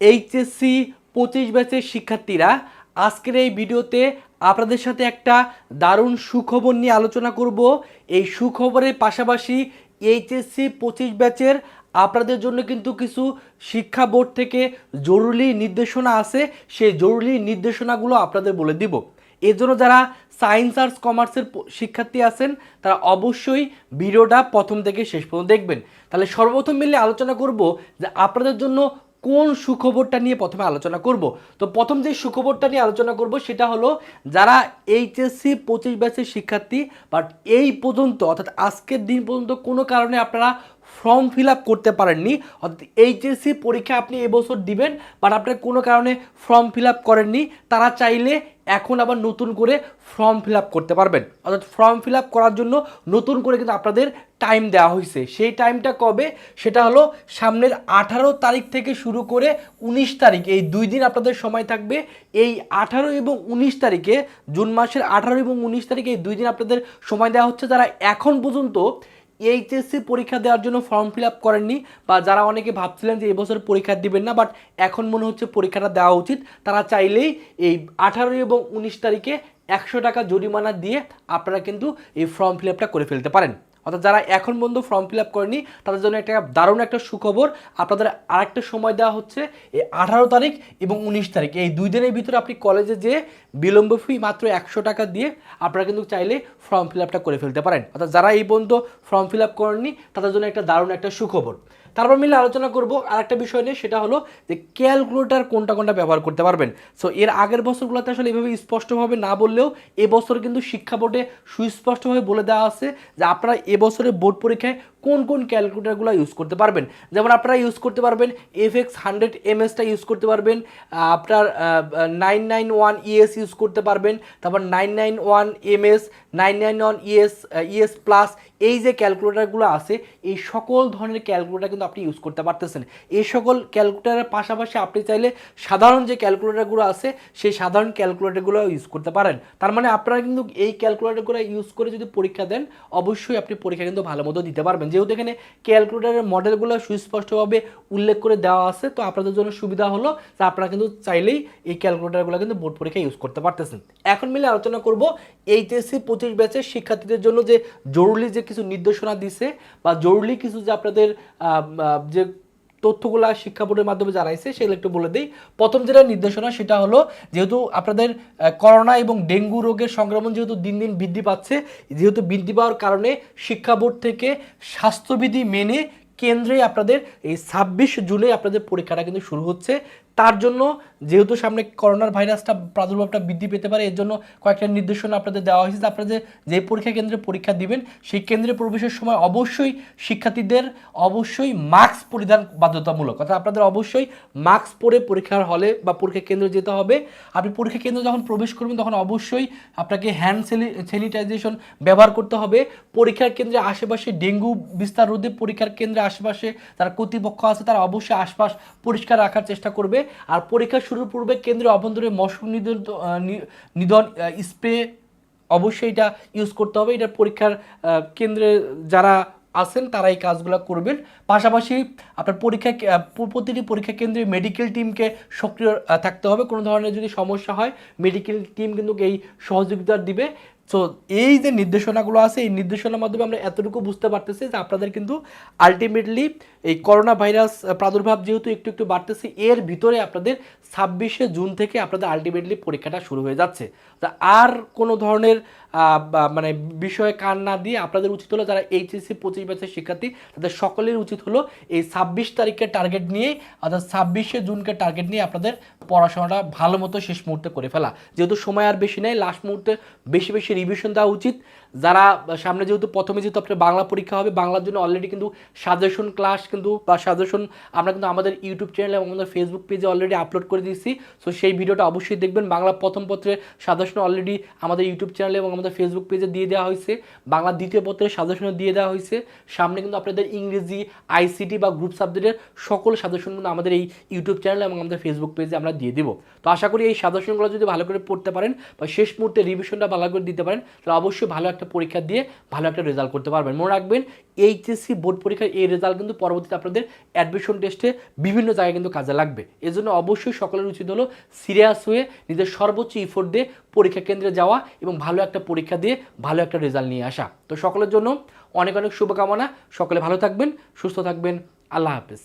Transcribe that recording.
HSC পঁচিশ ব্যাচের শিক্ষার্থীরা, আজকের এই ভিডিওতে আপনাদের সাথে একটা দারুণ সুখবর নিয়ে আলোচনা করব। এই সুখবরের পাশাপাশি এইচএসসি পঁচিশ ব্যাচের আপনাদের জন্য কিন্তু কিছু শিক্ষা বোর্ড থেকে জরুরি নির্দেশনা আছে। সেই জরুরি নির্দেশনাগুলো আপনাদের বলে দিব। এর জন্য যারা সায়েন্স আর্টস কমার্সের শিক্ষার্থী আছেন, তারা অবশ্যই ভিডিওটা প্রথম থেকে শেষ পর্যন্ত দেখবেন। তাহলে সর্বপ্রথম মিলে আলোচনা করব যে আপনাদের জন্য কোন সুখবরটা নিয়ে প্রথমে আলোচনা করব? তো প্রথম যে সুখবরটা নিয়ে আলোচনা করব সেটা হলো যারা এইচএসসি পঁচিশ ব্যাচের শিক্ষার্থী বাট এই পর্যন্ত, অর্থাৎ আজকের দিন পর্যন্ত কোনো কারণে আপনারা ফর্ম ফিল আপ করতে পারেননি। অর্থাৎ এইচএসসি পরীক্ষা আপনি এবছর দিবেন বাট আপনার কোনো কারণে ফর্ম ফিল আপ করেননি, তারা চাইলে এখন আবার নতুন করে ফর্ম ফিল আপ করতে পারবেন। অর্থাৎ ফর্ম ফিল আপ করার জন্য নতুন করে কিন্তু আপনাদের টাইম দেওয়া হয়েছে সেই টাইমটা কবে? সেটা হলো সামনের আঠারো তারিখ থেকে শুরু করে উনিশ তারিখ। এই দুই দিন আপনাদের সময় থাকবে। এই আঠারো এবং উনিশ তারিখে, জুন মাসের আঠারো এবং উনিশ তারিখে এই দুই দিন আপনাদের সময় দেওয়া হচ্ছে। যারা এখন পর্যন্ত এইচএসসি পরীক্ষা দেওয়ার জন্য ফর্ম ফিল আপ করেননি বা যারা অনেকে ভাবছিলেন যে এবছর পরীক্ষা দিবেন না বাট এখন মনে হচ্ছে পরীক্ষাটা দেওয়া উচিত। তারা চাইলেই এই আঠারোই এবং উনিশ তারিখে একশো টাকা জরিমানা দিয়ে আপনারা কিন্তু এই ফর্ম ফিল আপটা করে ফেলতে পারেন। অর্থাৎ যারা এখন পর্যন্ত ফর্ম ফিল আপ করেনি, তাদের জন্য একটা দারুণ একটা সুখবর। আপনাদের আরেকটা সময় দেওয়া হচ্ছে এই আঠারো তারিখ এবং উনিশ তারিখ। এই দুই দিনের ভিতরে আপনি কলেজে যে বিলম্ব ফি মাত্র একশো টাকা দিয়ে আপনারা কিন্তু চাইলে ফর্ম ফিল আপটা করে ফেলতে পারেন। অর্থাৎ যারা এই পর্যন্ত ফর্ম ফিল আপ করেননি, তাদের জন্য একটা দারুণ একটা সুখবর। তারপর মিলে আলোচনা করব আরেকটা বিষয় নিয়ে, সেটা হলো যে ক্যালকুলেটার কোনটা কোনটা ব্যবহার করতে পারবেন। সো এর আগের বছরগুলোতে আসলে এভাবে স্পষ্টভাবে না বললেও এবছর কিন্তু শিক্ষা বোর্ডে সুস্পষ্টভাবে বলে দেওয়া আছে যে আপনারা এবছরের বোর্ড পরীক্ষায় কোন কোন ক্যালকুলেটারগুলো ইউজ করতে পারবেন। যেমন আপনারা ইউজ করতে পারবেন এফ এক্স হান্ড্রেড এম এসটা ইউজ করতে পারবেন আপনার nine nine one ES use করতে পারবেন, তারপর nine nine one M S nine nine one ES ES plus এই যে ক্যালকুলেটারগুলো আছে, এই সকল ধরনের ক্যালকুলেটার কিন্তু আপনি ইউজ করতে পারতেছেন। এই সকল ক্যালকুলেটারের পাশাপাশি আপনি চাইলে সাধারণ যে ক্যালকুলেটারগুলো আছে, সেই সাধারণ ক্যালকুলেটারগুলো ইউজ করতে পারেন। তার মানে আপনারা কিন্তু এই ক্যালকুলেটারগুলো ইউজ করে যদি পরীক্ষা দেন, অবশ্যই আপনি পরীক্ষা কিন্তু ভালো মতো দিতে পারবেন। যেহেতু এখানে ক্যালকুলেটারের মডেলগুলো সুস্পষ্টভাবে উল্লেখ করে দেওয়া আছে, তো আপনাদের জন্য সুবিধা হলো যে আপনারা কিন্তু চাইলেই এই ক্যালকুলেটারগুলো কিন্তু বোর্ড পরীক্ষা ইউজ করতে পারতেছেন। এখন মিলে আলোচনা করব এইচএসসি পঁচিশ ব্যাচের শিক্ষার্থীদের জন্য যে জরুরি যে কিছু নির্দেশনা দিছে বা জরুরি কিছু যে আপনাদের যে তথ্যগুলা শিক্ষা বোর্ডের মাধ্যমে জানাইছে, সেগুলো একটু বলে দিই। প্রথম যেটা নির্দেশনা, সেটা হলো যেহেতু আপনাদের করোনা এবং ডেঙ্গু রোগের সংক্রমণ যেহেতু দিন দিন বৃদ্ধি পাচ্ছে, যেহেতু বৃদ্ধি পাওয়ার কারণে শিক্ষা বোর্ড থেকে স্বাস্থ্যবিধি মেনে কেন্দ্রে আপনাদের এই ছাব্বিশ জুনে আপনাদের পরীক্ষাটা কিন্তু শুরু হচ্ছে। তার জন্য যেহেতু সামনে করোনার ভাইরাসটা প্রাদুর্ভাবটা বৃদ্ধি পেতে পারে, এর জন্য কয়েকটা নির্দেশনা আপনাদের দেওয়া হয়েছে যে যে পরীক্ষা কেন্দ্রে পরীক্ষা দিবেন, সেই কেন্দ্রে প্রবেশের সময় অবশ্যই শিক্ষার্থীদের অবশ্যই মাস্ক পরিধান বাধ্যতামূলক। অর্থাৎ আপনাদের অবশ্যই মাস্ক পরে পরীক্ষার হলে বা পরীক্ষা কেন্দ্রে যেতে হবে। আপনি পরীক্ষা কেন্দ্রে যখন প্রবেশ করবেন, তখন অবশ্যই আপনাকে হ্যান্ড স্যানিটাইজেশন ব্যবহার করতে হবে। পরীক্ষার কেন্দ্রে আশেপাশে ডেঙ্গু বিস্তার রোধে পরীক্ষার কেন্দ্রে আশেপাশে তারা কর্তৃপক্ষ আছে, তারা অবশ্যই আশপাশ পরিষ্কার রাখার চেষ্টা করবে। আর পরীক্ষা শুরুর পূর্বে কেন্দ্রে অভ্যন্তরে মশক নিধন নিধন স্প্রে অবশ্যই এটা ইউজ করতে হবে। এটা পরীক্ষার কেন্দ্রে যারা আছেন তারা এই কাজগুলো করবেন। পাশাপাশি আপনার পরীক্ষা প্রতিটি পরীক্ষা কেন্দ্রে মেডিকেল টিমকে সক্রিয় থাকতে হবে। কোনো ধরনের যদি সমস্যা হয় মেডিকেল টিম কিন্তু এই সহযোগিতা দিবে। সো এই যে নির্দেশনাগুলো আছে, এই নির্দেশনার মাধ্যমে আমরা এতটুকু বুঝতে পারতেছি যে আপনাদের কিন্তু আলটিমেটলি এই করোনা ভাইরাস প্রাদুর্ভাব যেহেতু একটু একটু বাড়তেছে, এর ভিতরে আপনাদের ছাব্বিশে জুন থেকে আপনাদের আলটিমেটলি পরীক্ষাটা শুরু হয়ে যাচ্ছে। তা আর কোনো ধরনের মানে বিষয়ে কান না দিয়ে আপনাদের উচিত হলো যারা এইচএসসি পঁচিশ ব্যাচের শিক্ষার্থী, তাদের সকলের উচিত হলো এই ছাব্বিশ তারিখের টার্গেট নিয়ে, অর্থাৎ ছাব্বিশে জুনকে টার্গেট নিয়ে আপনাদের পড়াশোনাটা ভালো মতো শেষ মুহূর্তে করে ফেলা। যেহেতু সময় আর বেশি নেই লাস্ট মুহূর্তে বেশি বেশি রিভিশন দেওয়া উচিত। যারা, সামনে যেহেতু প্রথমে যেহেতু আপনার বাংলা পরীক্ষা হবে, বাংলার জন্য অলরেডি কিন্তু সাজেশন ক্লাস কিন্তু বা সাজেশন আমরা কিন্তু আমাদের ইউটিউব চ্যানেল এবং আমাদের ফেসবুক পেজে অলরেডি আপলোড করে দিয়েছি। সো সেই ভিডিওটা অবশ্যই দেখবেন। বাংলা প্রথম পত্রের সাজেশন অলরেডি আমাদের ইউটিউব চ্যানেলে এবং আমাদের ফেসবুক পেজে দিয়ে দেওয়া হয়েছে। বাংলা দ্বিতীয় পত্রের সাজেশনও দিয়ে দেওয়া হয়েছে। সামনে কিন্তু আপনাদের ইংরেজি আইসিটি বা গ্রুপ সাবজেক্টের সকল সাজেশন কিন্তু আমাদের এই ইউটিউব চ্যানেল এবং আমাদের ফেসবুক পেজে আমরা দিয়ে দেবো। তো আশা করি এই সাজেশনগুলো যদি ভালো করে পড়তে পারেন বা শেষ মুহূর্তে রিভিশনটা ভালো করে দিতে পারেন, তাহলে অবশ্যই ভালো একটা পরীক্ষা দিয়ে ভালো একটা রেজাল্ট করতে পারবেন। মনে রাখবেন এইচএসসি বোর্ড পরীক্ষার এই রেজাল্ট কিন্তু পরবর্তীতে আপনাদের অ্যাডমিশন টেস্টে বিভিন্ন জায়গায় কিন্তু কাজে লাগবে। এজন্য অবশ্যই সকলের উচিত হলো সিরিয়াস হয়ে নিজের সর্বোচ্চ ইফোর্ট দিয়ে পরীক্ষা কেন্দ্রে যাওয়া এবং ভালো একটা পরীক্ষা দিয়ে ভালো একটা রেজাল্ট নিয়ে আসা। তো সকলের জন্য অনেক অনেক শুভকামনা। সকলে ভালো থাকবেন, সুস্থ থাকবেন। আল্লাহ হাফেজ।